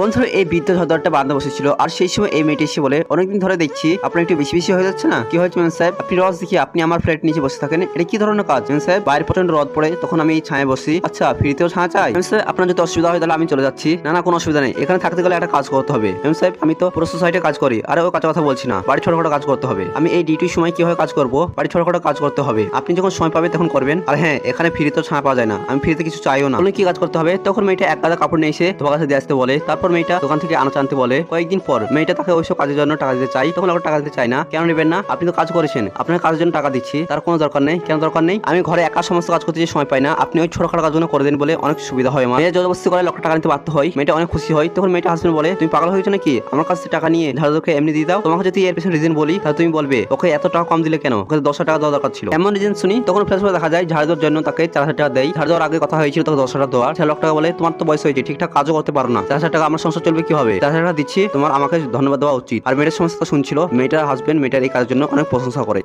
বন্ধুরা, এই বিদ্যুৎ হদরটা বান্ধব বসেছিল, আর সেই সময় এই মেয়েটি এসে বলে, অনেকদিন ধরে দেখছি, আপনার একটু বেশি বেশি হয়ে যাচ্ছে না? কি হয়েছে ম্যাম সাহেব? আপনি রস দেখি আপনি আমার ফ্ল্যাট নিচে বসে থাকেন, এটা কি ধরনের কাজ? ম্যাম সাহেব, বাইরে প্রচণ্ড রদ পড়ে, তখন আমি এই ছায়ে বসি আচ্ছা ফ্রিতেও ছায়া চাই? ম্যাম সাহেব, আপনার যদি অসুবিধা হয় তাহলে আমি চলে যাচ্ছি, না না, কোনো অসুবিধা নেই, এখানে থাকতে গেলে একটা কাজ করতে হবে। ম্যাম সাহেব, আমি তো পুরো সোসাইটি কাজ করি, আর ও কাজের কথা বলছি না, বাড়ি ছোটখাটো কাজ করতে হবে, আমি এই ডিউটির সময় কীভাবে কাজ করব? বাড়ি ছোটখাটো কাজ করতে হবে, আপনি যখন সময় পাবে তখন করবেন, আর হ্যাঁ এখানে ফ্রিতেও ছায়া পাওয়া যায় না, আমি ফ্রিতে কিছু চাইও না। কি কাজ করতে হবে? তখন মেয়েটা এক কাদা কাপড় নিয়ে এসে তোমার কাছে দিয়ে আসতে বলে, তারপর মেয়েটা দোকান থেকে আনাচ আনতে বলে, কয়েকদিন পর মেয়েটা তাকে ওইসব কাজের জন্য টাকা দিতে চাই তখন ওকে টাকা দিতে চাই না। কেন নেবেন না? আপনি তো কাজ করেছেন। আপনার কাজের জন্য টাকা দিচ্ছি। তার কোনো দরকার নেই। কেন দরকার নেই? আমি ঘরে একা সমস্ত কাজ করতে সময় পাই না। আপনি ওই ছোটখাটো কাজগুলো করে দেন বলে অনেক সুবিধা হয় আমার। মেয়ে জবরদস্তি করে লক্ষ টাকা নিতে বাধ্য হয়। মেয়েটা অনেক খুশি হয়। তখন মেয়েটা হাসবেন্ড বলে, তুমি পাগল হয়েছো নাকি? আমার কাছ টাকা নিয়ে ঝাড়ুকে এমনি দিয়ে দাও। তোমাকে যদি এর পিছনে রিজন বলি, তাহলে তুমি বলবে, ওকে এত টাকা কম দিলে কেন? ওকে দশ টাকা দেওয়া দরকার ছিল। এমন রিজন শুনি, তখন ফ্ল্যাশ দেখা যায়, ঝাড়ু দেওয়ার জন্য তাকে চার হাজার টাকা দেয় ঝাড়ু দেওয়ার আগে কথা হয়েছিল তাকে দশ হাজার দেওয়ার। ছয় লক্ষ টাকা বলে, তোমার তো বয়স হয়েছে। ঠিকঠাক কাজও করতে পারো না। চার হাজার টাকা আমার সংসার চলবে কীভাবে? তাছাড়া দিচ্ছি তোমার আমাকে ধন্যবাদ দেওয়া উচিত। আর মেয়েটার সমস্যা শুনছিল, মেয়েটার হাজবেন্ড মেয়েটার এই কাজের জন্য অনেক প্রশংসা করে।